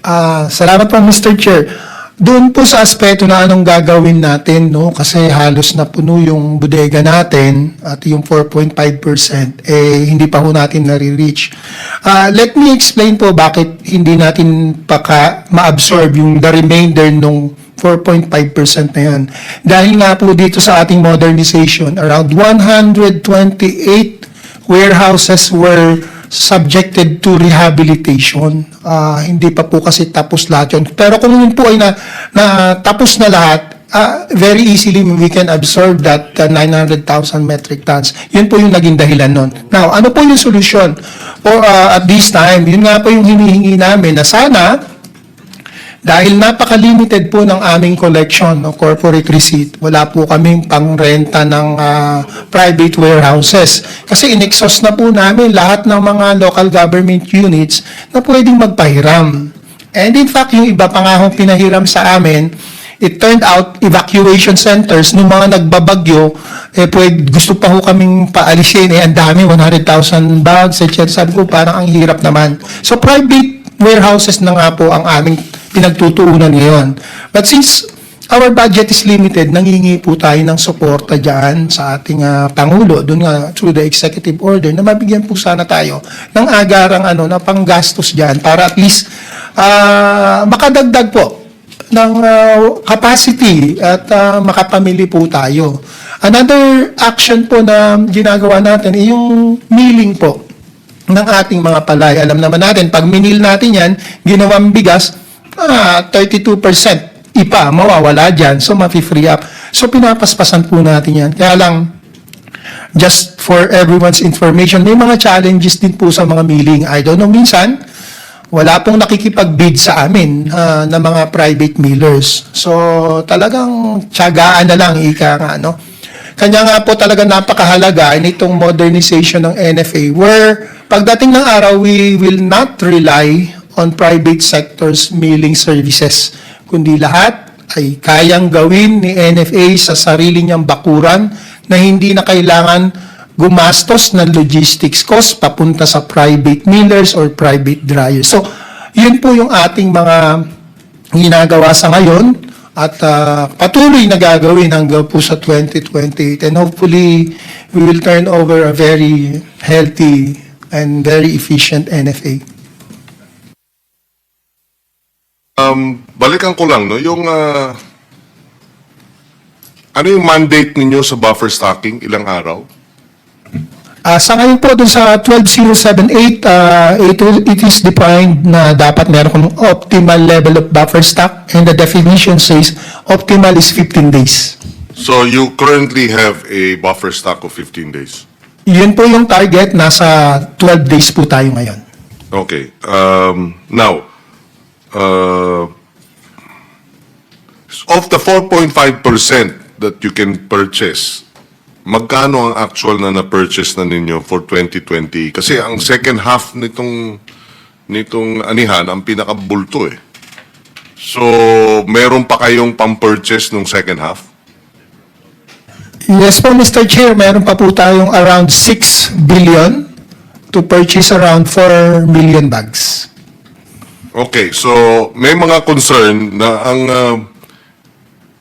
Ah, salamat po Mr. Chair. Doon po sa aspeto na anong gagawin natin, no? Kasi halos na puno yung bodega natin at yung 4.5% eh hindi pa ho natin nare-reach. Ah, let me explain po bakit hindi natin paka ma-absorb yung the remainder nung 4.5% na yan. Dahil nga po dito sa ating modernization, around 128 warehouses were subjected to rehabilitation. Ah, hindi pa po kasi tapos lahat yun. Pero kung yun po ay na, na tapos na lahat, ah, very easily we can absorb that uh, 900,000 metric tons. Yun po yung naging dahilan nun. Now, ano po yung solusyon? For, ah, at this time, yun nga po yung hinihingi namin na sana dahil napaka-limited po ng aming collection ng corporate receipt, wala po kaming pangrenta ng ah, private warehouses. Kasi in-exhaust na po namin lahat ng mga local government units na pwedeng magpahiram. And in fact, yung iba pa nga pinahiram sa amin, it turned out evacuation centers nung mga nagbabagyo, eh pwede, gusto pa ho kaming paalisin, eh ang dami, 100,000 bags, etc. Sabi ko, parang ang hirap naman. So private warehouses na nga po ang aming pinagtutuunan ngayon. But since our budget is limited, nangingi po tayo ng suporta dyan sa ating ah, Pangulo, doon nga through the executive order, na mabigyan po sana tayo ng agarang ano, na panggastos dyan para at least ah, makadagdag po ng ah, capacity at ah, makapamili po tayo. Another action po na ginagawa natin ay yung milling po ng ating mga palay. Alam naman natin, pag minil natin yan, ginawang bigas, ah, 32% ipa, mawawala dyan. So, mapi-free up. So, pinapaspasan po natin yan. Kaya lang, just for everyone's information, may mga challenges din po sa mga milling. I don't know, minsan, wala pong nakikipag-bid sa amin ah, na mga private millers. So, talagang tiyagaan na lang, ika nga, no? Kanya nga po talaga napakahalaga nitong modernization ng NFA where pagdating ng araw, we will not rely on private sector's milling services, kundi lahat ay kayang gawin ni NFA sa sarili niyang bakuran na hindi na kailangan gumastos ng logistics cost papunta sa private millers or private dryers. So, yun po yung ating mga ginagawa sa ngayon at ah, patuloy na gagawin hanggang po sa 2028 and hopefully we will turn over a very healthy and very efficient NFA. Um, balikan ko lang, no, yung, ah, ano yung mandate ninyo sa buffer stocking? Ilang araw? Ah, sa ngayon po dun sa 12078, ah, it, it is defined na dapat meron kong optimal level of buffer stock and the definition says optimal is 15 days. So you currently have a buffer stock of 15 days. Yun po yung target, nasa 12 days po tayo ngayon. Okay. Um, now, uh, of the 4.5% that you can purchase, magkano ang actual na na-purchase na ninyo for 2020? Kasi ang second half nitong nitong anihan ang pinakabulto eh. So, meron pa kayong pang-purchase nung second half? Yes po, Mr. Chair, meron pa po tayong around 6 billion to purchase around 4 million bags. Okay, so may mga concern na ang uh,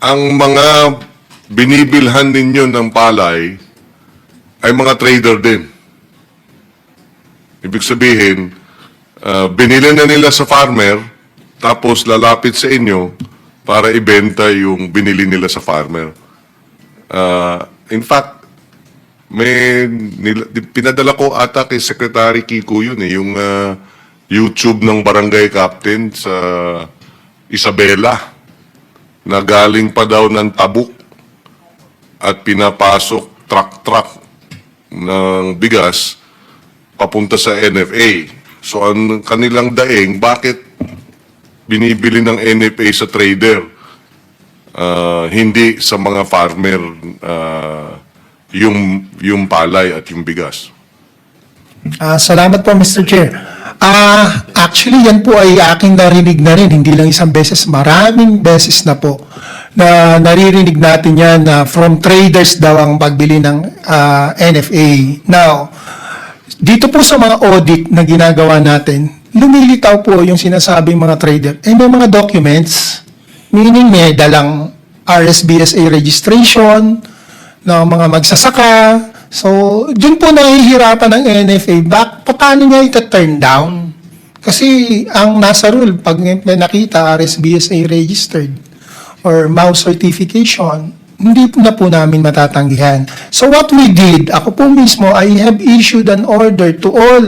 ang mga binibilhan ninyo ng palay ay mga trader din. Ibig sabihin, uh, binili na nila sa farmer, tapos lalapit sa inyo para ibenta yung binili nila sa farmer. Uh, in fact, may nila, pinadala ko ata kay Secretary Kiko yun eh, yung uh, YouTube ng barangay captain sa Isabela na galing pa daw ng tabuk at pinapasok truck-truck ng bigas papunta sa NFA. So ang kanilang daing, bakit binibili ng NFA sa trader? Ah, hindi sa mga farmer ah, yung yung palay at yung bigas. Ah, salamat po, Mr. Chair. Ah, actually, yan po ay aking narinig na rin, hindi lang isang beses, maraming beses na po na naririnig natin yan na from traders daw ang pagbili ng ah, NFA. Now, dito po sa mga audit na ginagawa natin, lumilitaw po yung sinasabing mga trader. Eh, may mga documents, meaning may dalang RSBSA registration ng mga magsasaka. So, dun po nahihirapan ng NFA. Bak, paano niya ita-turn down? Kasi ang nasa rule, pag may nakita RSBSA registered or mouse certification, hindi na po namin matatanggihan. So what we did, ako po mismo, I have issued an order to all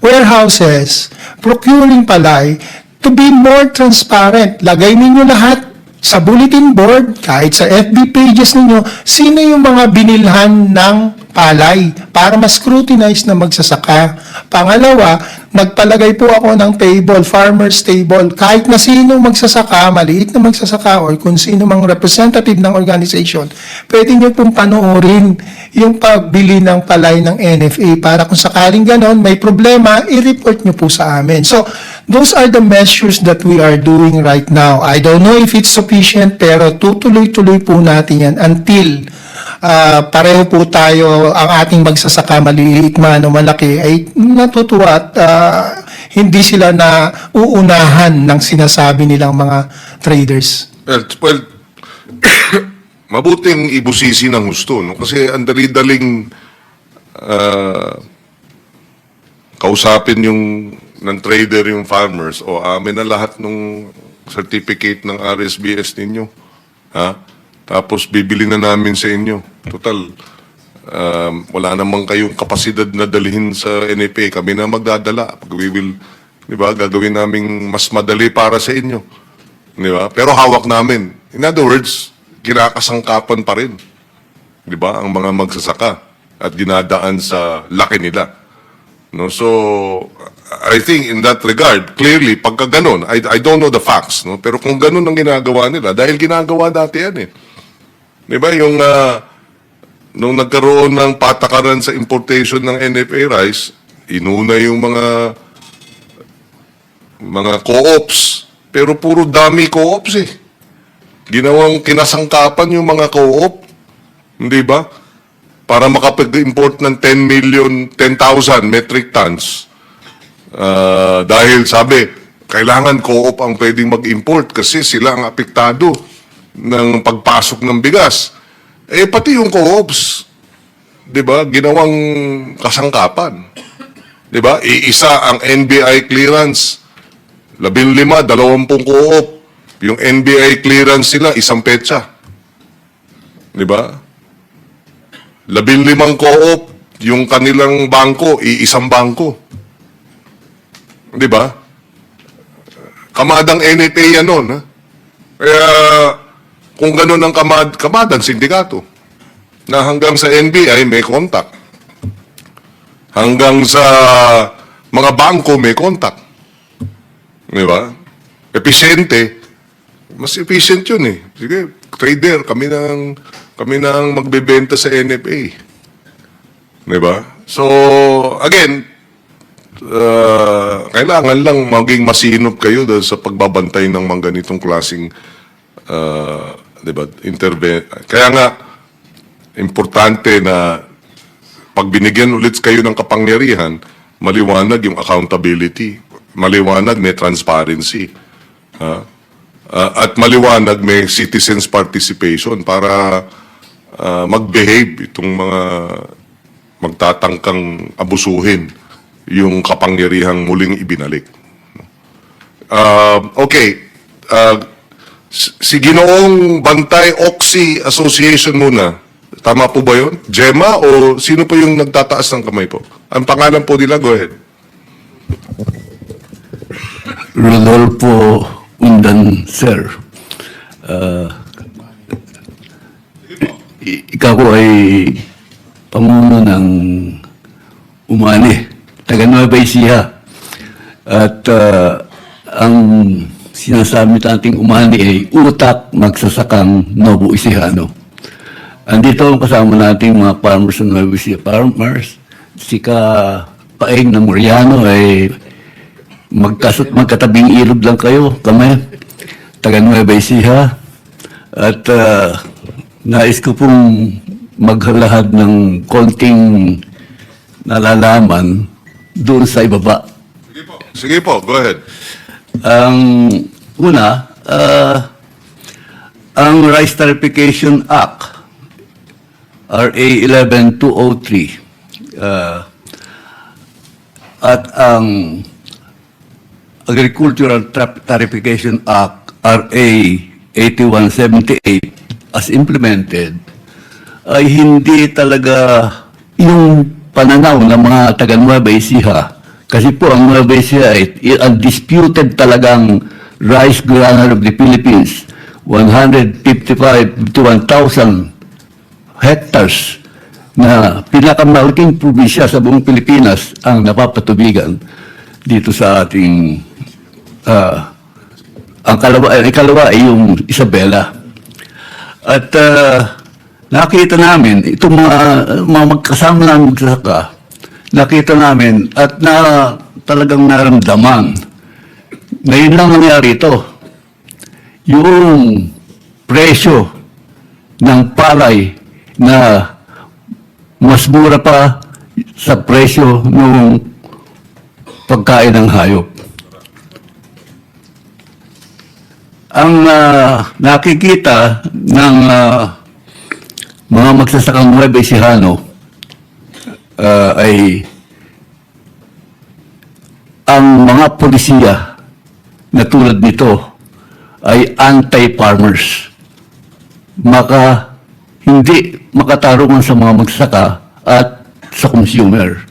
warehouses procuring palay to be more transparent. Lagay ninyo lahat sa bulletin board, kahit sa FB pages ninyo, sino yung mga binilhan ng palay para mas scrutinize na magsasaka. Pangalawa, nagpalagay po ako ng table, farmer's table, kahit na sino magsasaka, maliit na magsasaka, or kung sino mang representative ng organization, pwede nyo pong panoorin yung pagbili ng palay ng NFA para kung sakaling ganon, may problema, i-report nyo po sa amin. So, those are the measures that we are doing right now. I don't know if it's sufficient, pero tutuloy-tuloy po natin yan until ah, pareho po tayo, ang ating magsasaka, maliliit man o malaki, ay natutuwa at ah, hindi sila na uunahan ng sinasabi nilang mga traders. Well, well mabuting ibusisi ng husto, no? Kasi ang dali-daling ah, kausapin yung ng trader yung farmers o amin na lahat ng certificate ng RSBS ninyo. Ha? Tapos bibili na namin sa inyo. Total, um, wala namang kayong kapasidad na dalhin sa NFA. Kami na magdadala. We will, di ba, gagawin namin mas madali para sa inyo. Di ba? Pero hawak namin. In other words, kinakasangkapan pa rin. Di ba? Ang mga magsasaka at dinadaan sa laki nila. No, so I think in that regard, clearly pagka ganun, I, I don't know the facts, no, pero kung ganun ang ginagawa nila dahil ginagawa dati yan eh. 'Di ba yung ah, nung nagkaroon ng patakaran sa importation ng NFA rice, inuna yung mga mga co-ops, pero puro dami co-ops eh. Ginawang kinasangkapan yung mga co-op, hindi ba? Para makapag-import ng 10 million, 10,000 metric tons. Ah, dahil sabi, kailangan co-op ang pwedeng mag-import kasi sila ang apektado ng pagpasok ng bigas. Eh, pati yung co-ops, di ba, ginawang kasangkapan. Di ba? Iisa ang NBI clearance. Labing lima, dalawampung co-op. Yung NBI clearance sila, isang petsa. Di ba? Labing limang co-op, yung kanilang bangko, iisang bangko. Di ba? Kamadang NFA yan nun. Ha? Kaya, kung ganun ang kamad, kamadang sindikato, na hanggang sa NBI may contact. Hanggang sa mga bangko may contact. Di ba? Episyente. Mas efficient yun eh. Sige, trader, kami nang, kami nang magbebenta sa NFA. Di ba? So, again, uh, kailangan lang maging masinop kayo sa pagbabantay ng mga ganitong klaseng uh, di ba, interve Kaya nga, importante na pag binigyan ulit kayo ng kapangyarihan, maliwanag yung accountability, maliwanag may transparency. Ha? Ah, at maliwanag may citizens participation para ah, mag-behave itong mga magtatangkang abusuhin yung kapangyarihang muling ibinalik. Ah, okay. Ah, si Ginoong Bantay Oxy Association muna. Tama po ba yun? Gemma o sino po yung nagtataas ng kamay po? Ang pangalan po nila, go ahead. Rodolfo Undan, sir. I- ikaw ko ay pamuno ng umani, taga Nueva Ecija. At ah, ang sinasabi nating umani ay utak magsasakang Novo Ecijano. Andito ang kasama nating mga farmers ng Nueva Ecija. Farmers, si Ka Paeng ng Moriano ay magkasot magkatabing ilog lang kayo, kami, taga Nueva Ecija. At ah, nais ko pong maghalahad ng konting nalalaman doon sa ibaba. Sige po, go ahead. Ang una, ah, ang Rice Tarification Act, RA 11203, ah, at ang Agricultural Tarification Act, RA 8178, as implemented, ay hindi talaga yung pananaw ng mga taga Nueva Ecija. Kasi po ang Nueva Ecija ay undisputed talagang rice granule of the Philippines. 155 to 1,000 hectares na pinakamalaking probinsya sa buong Pilipinas ang napapatubigan dito sa ating ah, ang kalawa, ang ikalawa ay yung Isabela. At ah, nakita namin, itong mga, mga magkasama namin magsasaka, nakita namin at na talagang naramdaman na yun lang nangyari ito. Yung presyo ng palay na mas mura pa sa presyo ng pagkain ng hayop. Ang ah, nakikita ng ah, mga magsasakang Nueva Ecijano ah, ay ang mga polisiya na tulad nito ay anti-farmers. Maka hindi makatarungan sa mga magsasaka at sa consumer.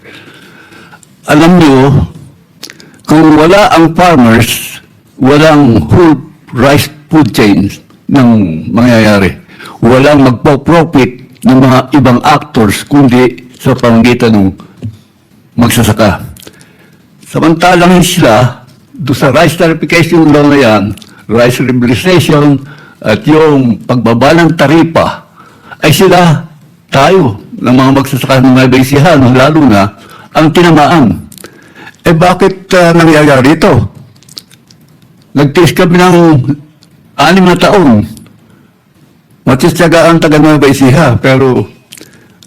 Alam nyo, kung wala ang farmers, walang whole rice food chains ng mangyayari. Walang magpo-profit ng mga ibang actors kundi sa pamagitan ng magsasaka. Samantalang sila, do sa rice tarification law na yan, rice liberalization, at yung pagbaba ng taripa, ay sila, tayo, ng mga magsasaka ng mga baisihan, lalo na, ang tinamaan. Eh bakit ah, nangyayari ito? Nagtiis kami ng anim na taon. Matyasaga ang taga mga baisiha, pero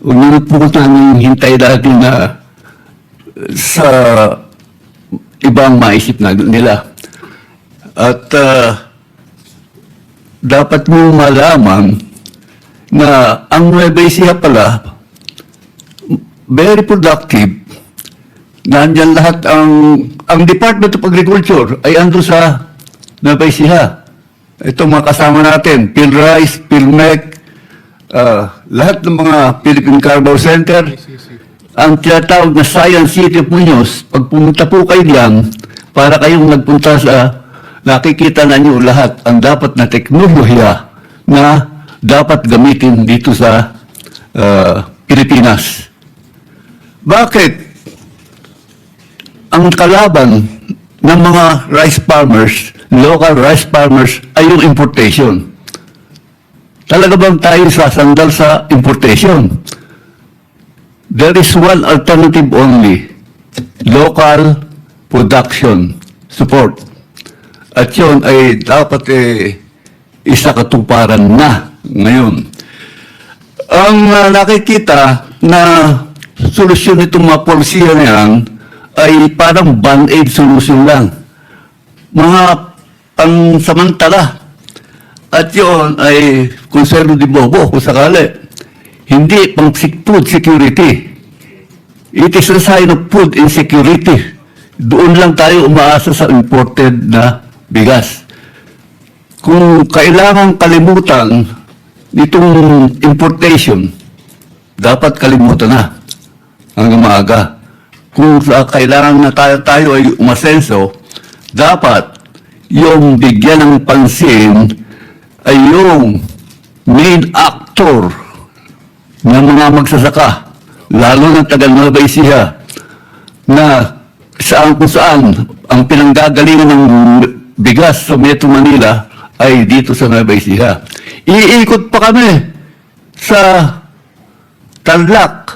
ununod po namin hintay dati na sa ibang maisip na nila. At ah, dapat mo malaman na ang Nueva Ecija pala very productive. Nandyan lahat ang ang Department of Agriculture ay ando sa Nueva Ecija. Ito mga kasama natin, PhilRice, PhilMec, ah, lahat ng mga Philippine Carbo Center, ang tinatawag na Science City of Muñoz, pag pumunta po kayo diyan, para kayong nagpunta sa, nakikita na niyo lahat ang dapat na teknolohiya na dapat gamitin dito sa ah, Pilipinas. Bakit? Ang kalaban ng mga rice farmers, local rice farmers, ay yung importation. Talaga bang tayo sasandal sa importation? There is one alternative only. Local production support. At yun ay dapat eh, isa katuparan na ngayon. Ang ah, nakikita na solusyon nitong mga polisiya na yan ay parang band-aid solution lang. Mga pansamantala. At yun ay konserno di Bobo kung sakali. Hindi pang food security. It is a sign of food insecurity. Doon lang tayo umaasa sa imported na bigas. Kung kailangan kalimutan nitong importation, dapat kalimutan na hanggang maaga. Kung sa kailangan na tayo, tayo ay umasenso, dapat yung bigyan ng pansin ay yung main actor ng mga magsasaka, lalo ng taga Nueva Ecija, na saan kung saan ang pinanggagalingan ng bigas sa Metro Manila ay dito sa Nueva Ecija. Iikot pa kami sa Tarlac,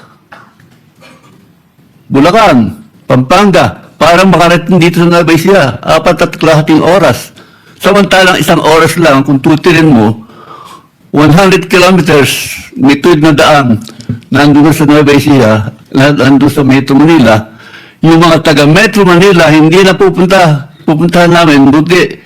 Bulacan, Pampanga, para makarating dito sa Nueva Ecija, apat at kalahating oras. Samantalang isang oras lang, kung tutirin mo, 100 kilometers, may tuwid na daan, nandun na sa Nueva Ecija, nandun sa Metro Manila, yung mga taga Metro Manila, hindi na pupunta, pupuntahan namin, buti